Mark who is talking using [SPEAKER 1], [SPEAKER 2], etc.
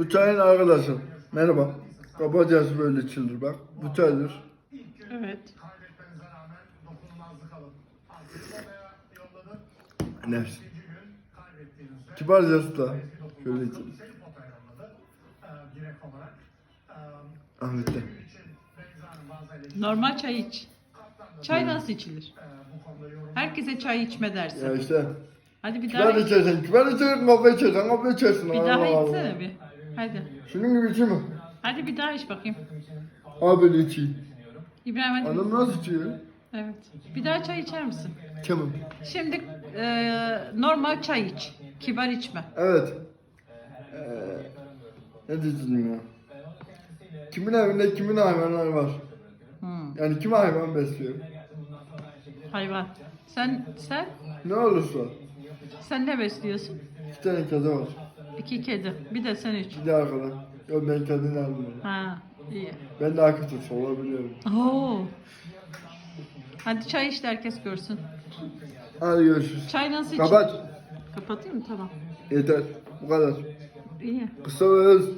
[SPEAKER 1] Bu çayın arkadaşı. Merhaba. Kapacağız böyle içilir bak. Bu çaydır.
[SPEAKER 2] Evet.
[SPEAKER 1] Nefs. Kibarcası da. Şöyle içelim. Ahmet'te.
[SPEAKER 2] Normal çay iç. Çay nasıl içilir? Herkese çay içme dersin.
[SPEAKER 1] Ya işte.
[SPEAKER 2] Hadi bir daha
[SPEAKER 1] Kibar içersen, kibar içersen kahve içersen kahve içersin.
[SPEAKER 2] bir
[SPEAKER 1] Allah
[SPEAKER 2] daha
[SPEAKER 1] Allah.
[SPEAKER 2] içsene bir. Hadi.
[SPEAKER 1] Şunun gibi içeyim mi?
[SPEAKER 2] Hadi bir daha iç bakayım.
[SPEAKER 1] Abi böyle içeyim.
[SPEAKER 2] İbrahim hadi.
[SPEAKER 1] Adam nasıl içiyor?
[SPEAKER 2] Evet. Bir daha çay içer misin?
[SPEAKER 1] Tamam.
[SPEAKER 2] Şimdi e, normal çay iç. Kibar içme.
[SPEAKER 1] Evet. Ee, ne diyeceğim ya? Kimin evinde kimin hayvanları var?
[SPEAKER 2] Hmm,
[SPEAKER 1] Yani kim hayvan besliyor?
[SPEAKER 2] hayvan. Sen sen
[SPEAKER 1] Ne olursa.
[SPEAKER 2] sen ne besliyorsun?
[SPEAKER 1] İki tane kedi var.
[SPEAKER 2] İki kedi. Bir de sen üç.
[SPEAKER 1] Bir de arkadan. Yok ben kendini almıyorum.
[SPEAKER 2] Ha iyi.
[SPEAKER 1] Ben de akıp tut olabiliyorum.
[SPEAKER 2] Oo. Hadi çay işte herkes görsün.
[SPEAKER 1] Hadi görüşürüz.
[SPEAKER 2] Çay nasıl için?
[SPEAKER 1] Kapat.
[SPEAKER 2] Kapatayım mı? Tamam.
[SPEAKER 1] Yeter. Bu kadar.
[SPEAKER 2] İyi.
[SPEAKER 1] Kısa öz.